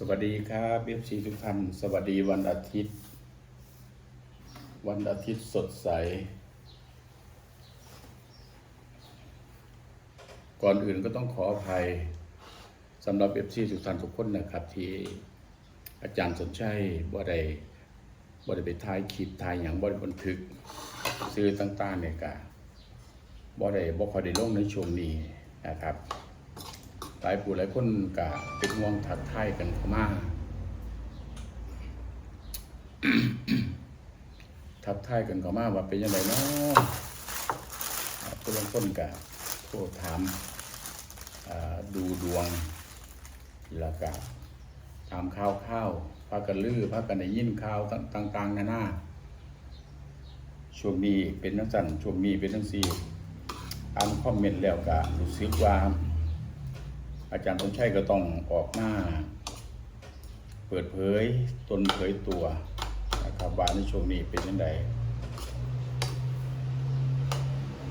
สวัสดีครับเอฟซีทุกท่านสวัสดีวันอาทิตย์ วันอาทิตย์สดใส ก่อนอื่นก็ต้องขออภัยสำหรับเอฟซีทุกท่านทุกคนนะครับ ที่อาจารย์สนชัยบ่ได้บ่ได้ไปถ่ายคลิปถ่ายอย่างบ่ได้บันทึกซื้อต่างๆเนี่ยกะบ่ได้บ่คอยได้ลงในช่วงนี้นะครับ หลายผู้หลายคนก็เป็นห่วงทักทายกันเข้ามาทักทายกันเข้ามาว่าเป็นยังไงเนาะผู้ลางคนก็โทรถามดูดวงแล้วก็ถามข่าวข้าวพากันลือพากันได้ยินข่าวต่างๆนานาช่วงนี้เป็นนังสั่นช่วงนี้เป็นนังซีอ่านคอมเมนต์แล้วก็รู้สึกว่า อาจารย์สมชัยก็ต้องออกมาเปิดเผยตนเผยตัวนะครับว่าในช่วงนี้เป็นยังไง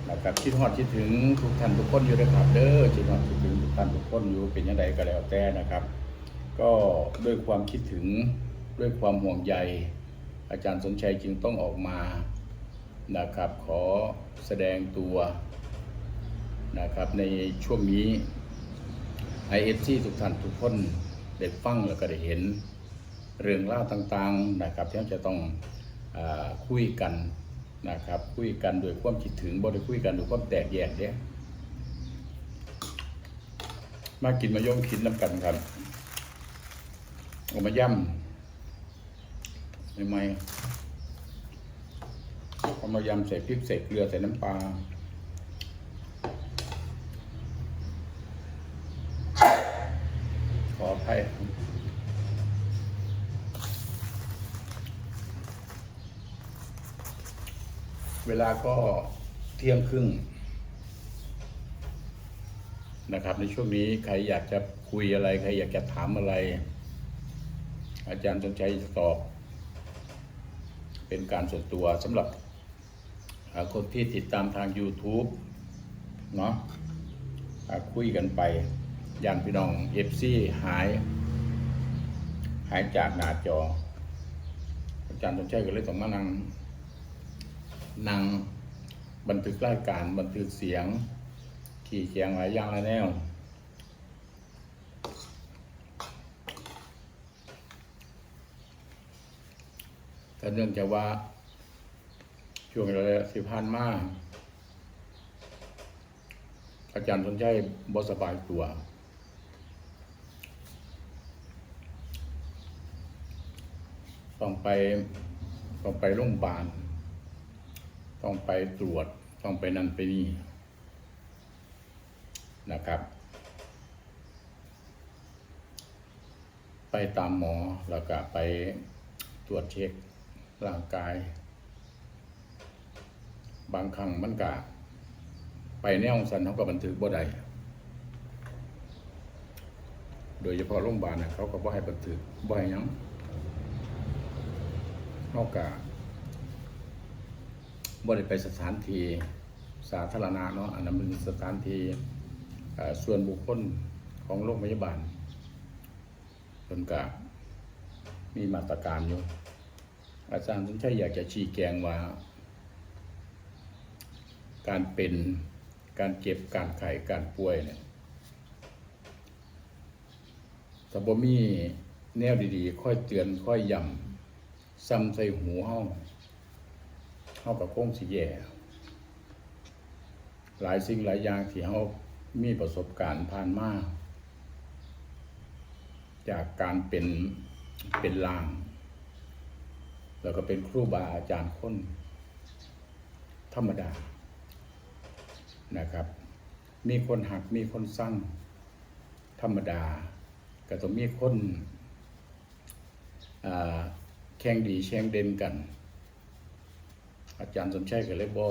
นะครับคิดฮอดคิดถึงทุกท่านทุกคนอยู่นะครับเด้อคิดฮอดคิดถึงทุกท่านทุกคนอยู่เป็นยังไงก็แล้วแต่นะครับ ก็ด้วยความคิดถึงด้วยความห่วงใย อาจารย์สมชัยจึงต้องออกมานะครับ ขอแสดงตัวนะครับในช่วงนี้ ไอเอฟซีทุกท่านทุกคนได้ฟังแล้วก็ได้เห็น เรื่องเล่าวต่างๆนะครับที่จะต้องอคุยกันนะครับ คุยกันโดยความคิดถึงบ่ได้คุยกันโดยความแตกแยกเนี่ยมากินมาย่อมคิดน้ำกันครับเอามาย่ำใหม่ๆเอามายำใส่พริกใส่เกลือใส่น้ำปลา ขออภัยเว ลาก็เที่ยงครึ่งนะครับ ในช่วงนี้ใครอยากจะคุยอะไร ใครอยากจะถามอะไร อาจารย์สนใจจะตอบ เป็นการส่วนตัวสำหรับคนที่ติดตามทาง YouTube เนาะคุยกันไปย่านพี่น้องเอฟซีหาย หายจากหน้าจอ อาจารย์สมชัยก็เลยต้องมานั่ง นั่งบันทึกรายการบันทึกเสียง ขี่เสียงหลายอย่างหลายแนวแต่เนื่องจากว่า ช่วงระยะสิผ่านมาอาจารย์สนใจบสบายตัว ต้องไปต้องไปโรงพยาบาล ต้องไปตรวจต้องไปนั่นไปนี่นะครับ ไปตามหมอแล้วก็ไปตรวจเช็คร่างกาย บางครั้งมันก็ไปแนวสันเขาก็บันทึกบ่ได้โดยเฉพาะโรงพยาบาลนะเขาก็บ่ให้บันทึกบ่ให้ยังนอกจาก บ่ได้ไปสถานที่สาธารณะเนาะอันนั้นเป็นสถานที่ส่วนบุคคลของโรงพยาบาลเพิ่นก็มีมาตรการอยู่ อาจารย์สมชัยอยากจะชี้แจงว่า การเป็นการเจ็บการไข้การป่วยเนี่ยถ้าบ่มีแนวดีๆ ค่อยเตือนค่อยย้ำซ้ำใส่หูเฮา เฮากับคงสิแย่หลายสิ่งหลายอย่างที่เฮามีประสบการณ์ผ่านมาจากการเป็นเป็นล่าง แล้วก็เป็นครูบาอาจารย์คน ธรรมดานะครับ มีคนหักมีคนสร้างธรรมดา ก็ต้องมีคนแข่งดีแข่งเด่นกัน อาจารย์สมชัยก็เลยบอ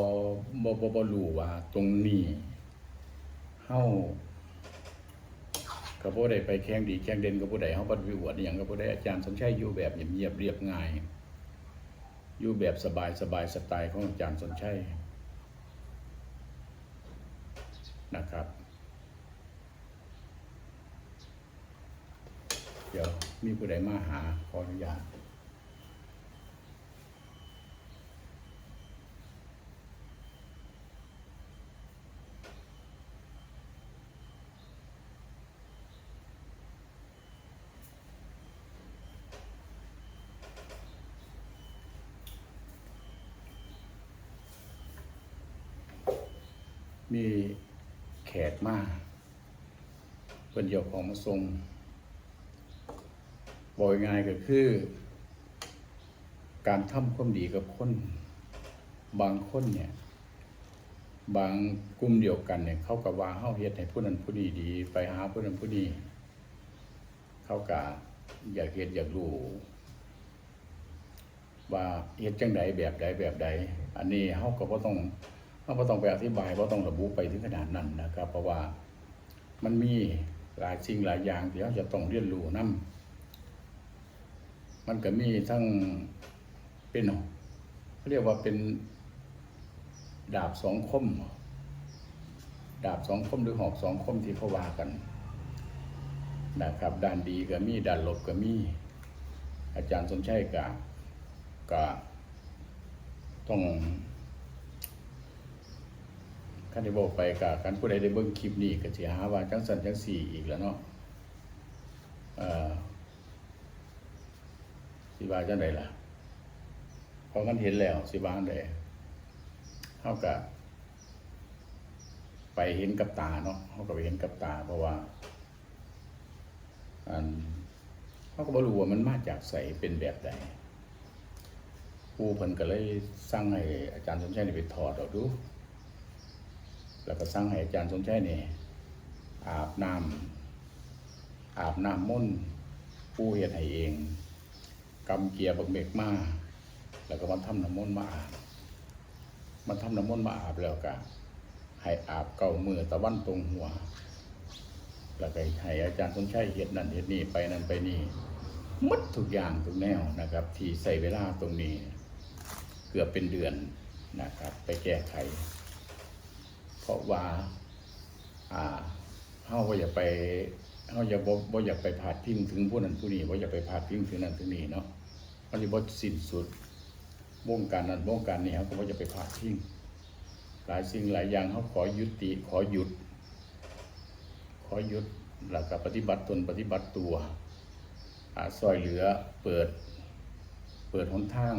บอบอบรู้ว่า ตรงนี้เฮากับผู้ใดไปแข่งดีแข่งเด่นกับผู้ใดเฮาบ่ได้ไปอวดอย่างกับผู้ใดอาจารย์สมชัยอยู่แบบเงียบเรียบง่าย อยู่แบบสบายสบายสไตล์ของอาจารย์สมชัยนะครับ เดี๋ยวมีผู้ใดมาหาขออนุญาต มีแข กมาเพิ่นเดียวของมาทรงบอกง่ายก็คือ การทำความดีกับคน บางคนเนี่ย บางกลุ่มเดียวกันเนี่ย เขาก็ว่าเฮาเฮ็ดให้ผู้นั้นผู้นี้ดี ไปหาผู้นั้นผู้นี้เขาก็อยากเฮ็ดอยากรู้ว่าเฮ็ดจังใดแบบใดแบบใด อันนี้เฮาก็บ่ต้อง เฮาบ่ต้องไปอธิบายบ่ต้องระบุไปถึงขนาดนั้นนะครับ เพราะว่ามันมีหลายสิ่งหลายอย่างที่เราจะต้องเรียนรู้นํมันก็มีทั้งเป็นเขาเรียกว่าเป็นดาบสองคม ดาบสองคมหรือหอกสองคมที่เขาว่ากันนะครับด้านดีก็มีด้านลบก็มี อาจารย์สมชัยก็ก็ต้อง คันได้บอกไปกับกันผู้ใดได้เบิ่งคลิปนี้ก็สิหาว่าจังสันจังสี่อีกแล้วเนาะเอ่อสิว่าจังไดล่ะเพอกันเห็นแล้วสิว่าจังไดเฮาก็ไปเห็นกับตาเนาะเฮาก็ไปเห็นกับตา เพราะว่าอันเขาก็บ่รู้ว่ามันมาจากใสเป็นแบบใดครูเพิ่นก็เลยสั่งให้อาจารย์สมชัยนี่ไปถอดเอาดู แล้วก็สั่งให้อาจารย์สมชัยเนี่ยอาบน้ำอาบน้ำมนต์ผู้เฮ็ดให้เองกำเกียร์บักเมกมาแล้วก็มาทำน้ำมนต์มาอาบมาทำน้ำมนต์มาอาบแล้วก็ให้อาบเก้ามือตะวันตรงหัว แล้วก็ให้อาจารย์สมชัยเฮ็ดนั่นเฮ็ดนี่ไปนั่นไปนี่หมดทุกอย่างทุกแนวนะครับ ที่ใส่เวลาตรงนี้ เกือบเป็นเดือนนะครับ ไปแก้ไข เพราะว่าอ่าเฮาบ่าอย่าไปเฮาอย่าบ่บ่อยากไปพาดพิงถึงผู้นั้นผู้นี้บ่อยากไปพาดพิงถึงนั้นถึงนี้เนาะมันสิบ่สิ้นสุดวงการนั้นวงการนี้เฮาก็บ่อยากไปพาดพิงหลายสิ่งหลายอย่างเฮาขอยุติขอหยุด ขอหยุดหลักกับปฏิบัติตนปฏิบัติตัวอาซอยเหลือเปิด เปิดหนทาง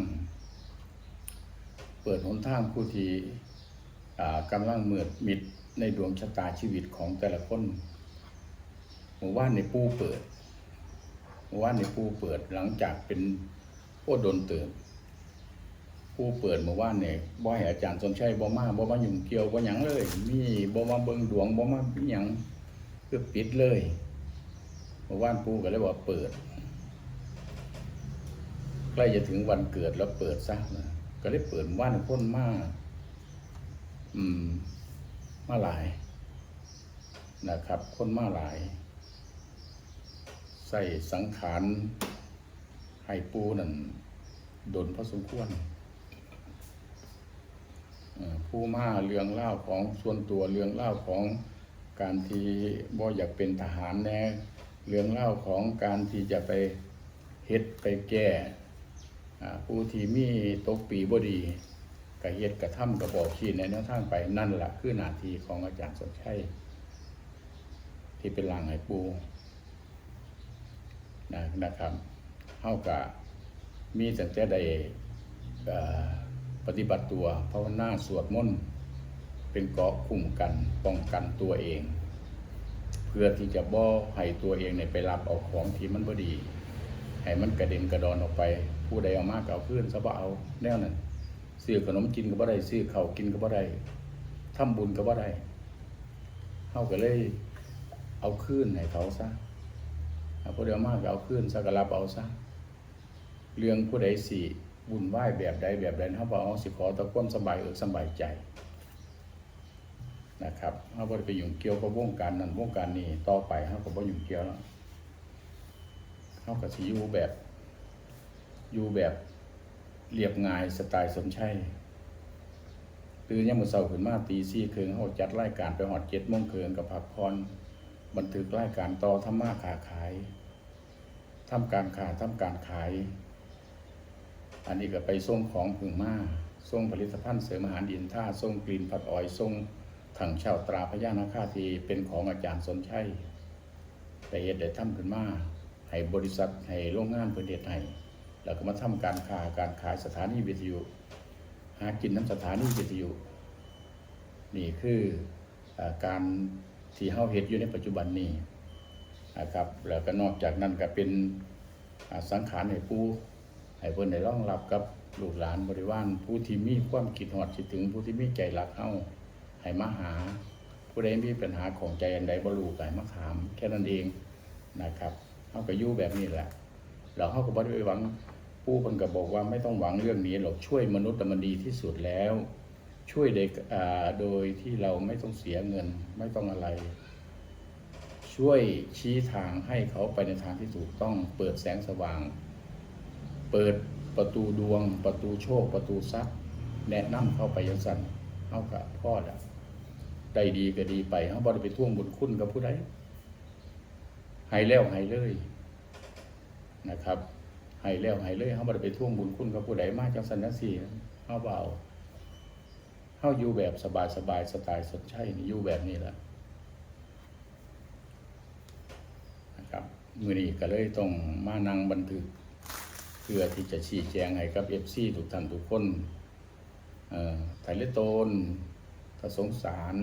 เปิดหนทางผู้ที่ กำลังเมืดมิดในดวงชะตาชีวิตของแต่ละคนเมื่อวานในปูเปิดเมื่อวานในปูเปิดหลังจากเป็นโอ้โดนเติมผู้เปิดเมื่อวานเนี่ยบ่ให้อาจารย์สมชัยบ่มาบ่มายุ่งเกี่ยวบ่หยังเลย มีบ่มาเบิ่งดวงบ่มาหยังคือปิดเลยเมื่อวานปูก็เลยบอกเปิดใกล้จะถึงวันเกิดแล้วเปิดซะก็เลยเปิดว่านคนมาก อืม มาหลายนะครับ คนมาหลาย ใส่สังขารให้ปูนั่นโดนพอสมควรผู้มาเรื่องเล่าของส่วนตัวเรื่องเล่าของการที่บ่อยากเป็นทหารแน่เรื่องเล่าของการที่จะไปเฮ็ดไปแก้อ่ผู้ที่มีตกปีบ่ดี กะเฮ็ดกระทำกระบอกขีดในแนวทางไปนั่นแหละคือหน้าที่ของอาจารย์สมชัยที่เป็นหลังให้ปูนะนะครับเฮากะมีตั้งแต่ใดเอ่อปฏิบัติตัวภาวนาสวดมนต์เป็นเกาะคุ้มกันป้องกันตัวเอง เพื่อที่จะบ่ให้ตัวเองเนี่ยไปรับเอาของที่มันบ่ดี ให้มันกระเด็นกระดอนออกไป ผู้ใดเอามากเอาขึ้นซะบ่เอาแนวนั้น ซื้อขนมกินก็บ่ได้ซื้อข้าวกินก็บ่ได้ทำบุญก็บ่ได้เฮาก็เลยเอาคืนให้เขาซะถ้าผู้ใดเอามากก็เอาคืนซะก็รับเอาซะเรื่องผู้ใดสิบุญไหว้แบบใดแบบใดเฮาบ่เอาสิขอตะความสบายเอกสบายใจนะครับเฮาบ่ได้ไปยุ่งเกี่ยวกับวงการนั้นวงการนี้ต่อไปเฮาก็บ่ยุ่งเกี่ยวแล้วเฮาก็สิอยู่แบบอยู่แบบ เรียบง่ายสไตล์สมชัยตื่นยามมื้อเช้าขึ้นมาตี4ครึ่งเฮาจัดรายการไปฮอด7:00นครึ่งกับพักผ่อนบันทึกรายการต่อธรรมะค้าขายทำการค้าทำการขาย อันนี้ก็ไปส่งของพึ่งมาส่งผลิตภัณฑ์เสริมอาหารดินท่าส่งกลิ่นผัดอ้อยส่งถังเช่าตราพญานาคาทีเป็นของอาจารย์สนชัยแต่เหตุได้ทำขึ้นมาให้บริษัทให้โรงงานเพื่อเดชให้ แล้วก็มาทำการค้าการขายสถานีวิทยุ หากินน้ำสถานีวิทยุ นี่คืออการที่เฮาเฮ็ดอยู่ในปัจจุบันนี้นะครับแล้วก็นอกจากนั้นก็เป็นสังขารให้ผู้ให้เพิ่นได้รองรับกับลูกหลานบริวารผู้ที่มีความคิดฮอดคิดถึงผู้ที่มีใจรักเฮาให้มาหา ผู้ใดมีปัญหาของใจอันใดบ่รู้ก็ใหมาถาม แค่นั้นเองนะครับเฮาก็อยู่แบบนี้แหละแล้วเฮาก็บ่ได้ไปหวัง ผู้เพิ่นก็บอกว่าไม่ต้องหวังเรื่องนี้หรอกช่วยมนุษย์น่มันดีที่สุดแล้ว ช่วยเด็กโดยที่เราไม่ต้องเสียเงินไม่ต้องอะไร ช่วยชี้ทางให้เขาไปในทางที่ถูกต้องเปิดแสงสว่าง เปิดประตูดวง ประตูโชค ประตูทรัพย์ แนะนำเข้าไปยังสันเข้ากับพ่อและได้ดีก็ดีไปเขาบ่ได้ไปท่วงบุญคุณกับผู้ใดให้แล้วให้เลยนะครับ ให้แล้วให้เลยเขาบ่ได้ไปท่วงบุญคุณกับผู้ใดมากจังสันนัสีเขาเบาเขาอยู่แบบสบายสบายสไตล์สดใช่นี่อยู่แบบนี้แหละนะครับมือนี้ก็เลยต้องมานั่งบันทึก เพื่อที่จะชี้แจงให้กับเอฟซีทุกท่านทุกคนเอ่อไทยเลโตนถ้าสงสาร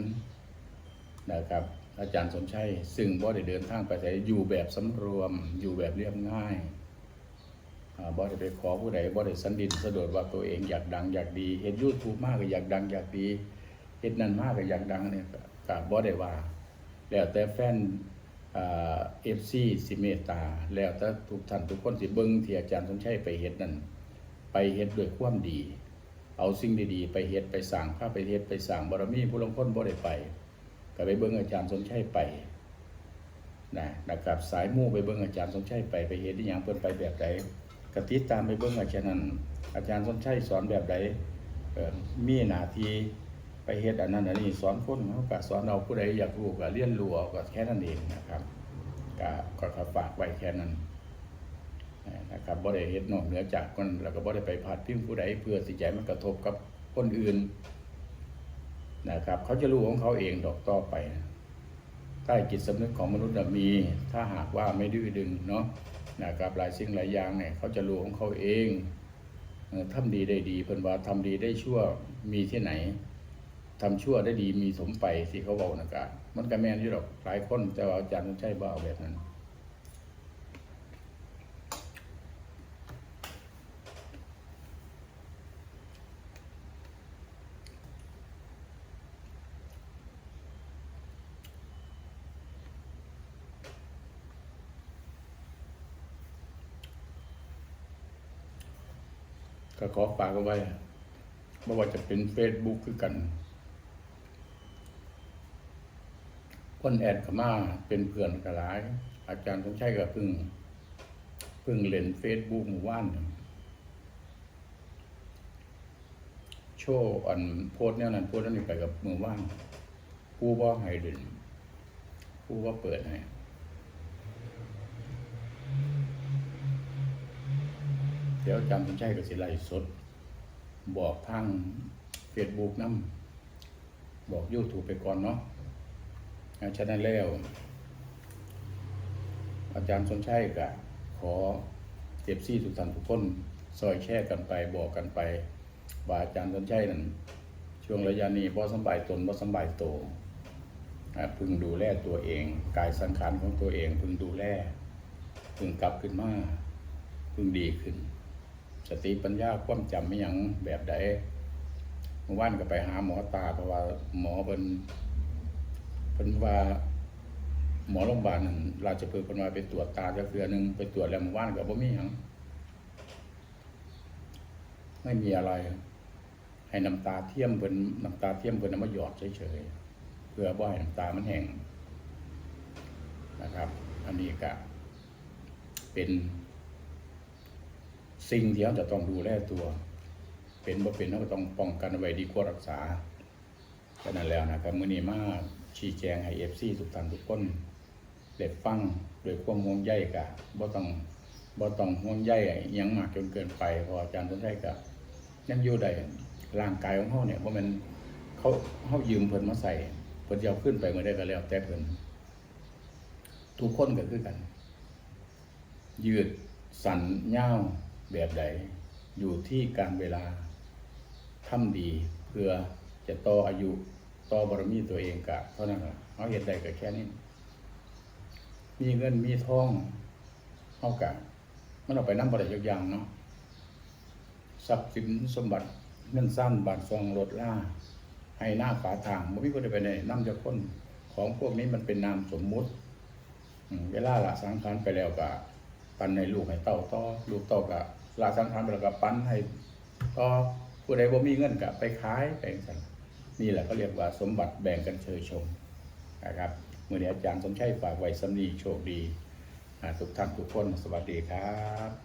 นะครับอาจารย์สมชัย ซึ่งบ่ได้เดินทางไปแต่อยู่แบบสำรวม อยู่แบบเรียบง่าย บ่ได้ไปขอผู้ใดบ่ได้สันดินสะดวดว่าตัวเองอยากดังอยากดีเฮ็ด YouTube มากก็อยากดังอยากดีเฮ็ดนั่นมากก็อยากดังเนี่ยก็ก็บ่ได้ว่า แล้วแต่แฟนเอ่า FC สิเมตตา แล้วแต่ทุกท่านทุกคนสิเบิ่งที่อาจารย์สมชัยไปเฮ็ดนั่นไปเฮ็ดด้วยความดี เอาสิ่งดีๆ ไปเฮ็ดไปสร้างภาไปเฮ็ดไปสร้างบารมีผู้ลางคนบ่ได้ไปก็ไปเบิ่งอาจารย์สมชัยไปนะนะครับสายมู่ไปเบิ่งอาจารย์สมชัยไปไปเฮ็ดอีหยังเพิ่นไปแบบใด กติดตามไปเบิ่งอาจารย์นั้นอาจารย์สมชัยสอนแบบใดเอ่อมีหนาทีไปเฮ็ดอันนั้นอันนี้สอนคนเขาก็สอนเอาผู้ใดอยากรู้ก็เรียนรู้เอาก็แค่นั้นเองนะครับก็ก็ก็ฝากไว้แค่นั้นนะครับบ่ได้เฮ็ดนอกเหนือจากคนแล้วก็บ่ได้ไปพาดพิงผู้ใดเพื่อสิใจมันกระทบกับคนอื่นนะครับ เขาจะรู้ของเขาเองดอกต่อไปใต้จิตสำนึกของมนุษย์มีถ้าหากว่าไม่ดื้อดึงเนาะ นะครับหลายสิ่งหลายอย่างเนี่ยเขาจะรู้ของเขาเองทำดีได้ดีเพิ่นว่าทำดีได้ชั่วมีที่ไหนทำชั่วได้ดีมีสมไปสิเขาบอกนะครับมันก็แม่นอยู่หรอกหลายคนแต่ว่าอาจารย์ใช่บ่าเอาแบบนั้น ก็ขอฝากเอาไว้ไม่ว่าจะเป็น Facebook คือกันคนแอดเข้ามาเป็นเพื่อนกันหลาย อาจารย์ต้องใช้กับพึ่งพึ่งเล่น Facebook หมู่บ้านโชว์อันโพสเนี่ยนั้นโพสนั้นนี่ไปกับหมู่บ้านผู้ว่าให้เด่นผู้ว่าเปิดให้ เดี๋ยวอาจารย์คุณชัยก็สิไลสด บอกทางเฟซบุ๊กน้ำบอก YouTube ไปก่อนเนาะอาฉะนั้นแล้ว อาจารย์สนชัยก็ขอเก็บซี่ทุกท่านทุกคนซอยแชร์กันไปบอกกันไปว่าอาจารย์สนชัยนั้นช่วงระยะนี้บ่สบายตนบ่สบายโตพึงดูแลตัวเอง กายสังขารของตัวเอง พึงดูแลพึงกลับขึ้นมาพึงดีขึ้น สติปัญญาความจำไม่ยังแบบใดเมื่อวานก็ไปหาหมอตาเพราะว่าหมอเป็นเป็นว่าหมอโรงพยาบาลราชพฤกษ์เป็นว่าไปตรวจตาจะเกือหนึ่งไปตรวจแล้วเมื่อวานก็บ่มีหยังไม่มีอะไร ให้น้ำตาเทียมเพิ่นน้ำตาเทียมเพิ่นเอามาหยอดเฉยๆเพื่อบ่ให้น้ำตามันแห้งนะครับ อันนี้ก็เป็น สิ่งที่เราจะต้องดูแลตัว เป็นบ่เป็นเราก็ต้องป้องกันไว้ดีกว่ารักษาฉะนั้นแล้วนะครับมื้อนี้มาชี้แจงให้ FC ทุกท่านทุกคนได้ฟังโดวยความห่วงใยกะบ่ต้องบ่ต้องห่วงใยยังมากจนเกินไปพออาจารย์สนใจก็ยังอยู่ได้ร่างกายของเฮาเนี่ยบ่แม่นเขาเฮายืมเพิ่นมาใส่เพิ่นจะเอาขึ้นไปเมื่อใดก็แล้วแต่เพิ่นทุกคนก็คือกัน ยืดสั่นยา แบบใดอยู่ที่การเวลาทำดีเพื่อจะต่ออายุต่อบารมีตัวเองกะเท่านั้นล่ะเอาเฮ็ดได้ก็แค่นี้ มีเงินมีทองเฮากะมันเอาไปนำบ่ได้ยกอย่างเนาะทรัพย์สินสมบัติเงินสั้นบาทซองรถล่าให้หน้าฝาทางบ่มีคนได้ไปไหนนำจากคนของพวกนี้มันเป็นนามสมมุติเวลาละสังขารไปแล้วก็ปันให้ลูกให้เต้าต่อลูกเต้าก็ ละสังขารไปแล้วก็ปันให้ต่อผู้ใดบ่มีเงินก็ไปขายไปจังสันนี่แหละเขาเรียกว่าสมบัติแบ่งกันเชยชมนะครับเมื่อนี้อาจารย์สมชัยฝากไว้สำนีโชคดีทุกท่านทุกคนสวัสดีครับ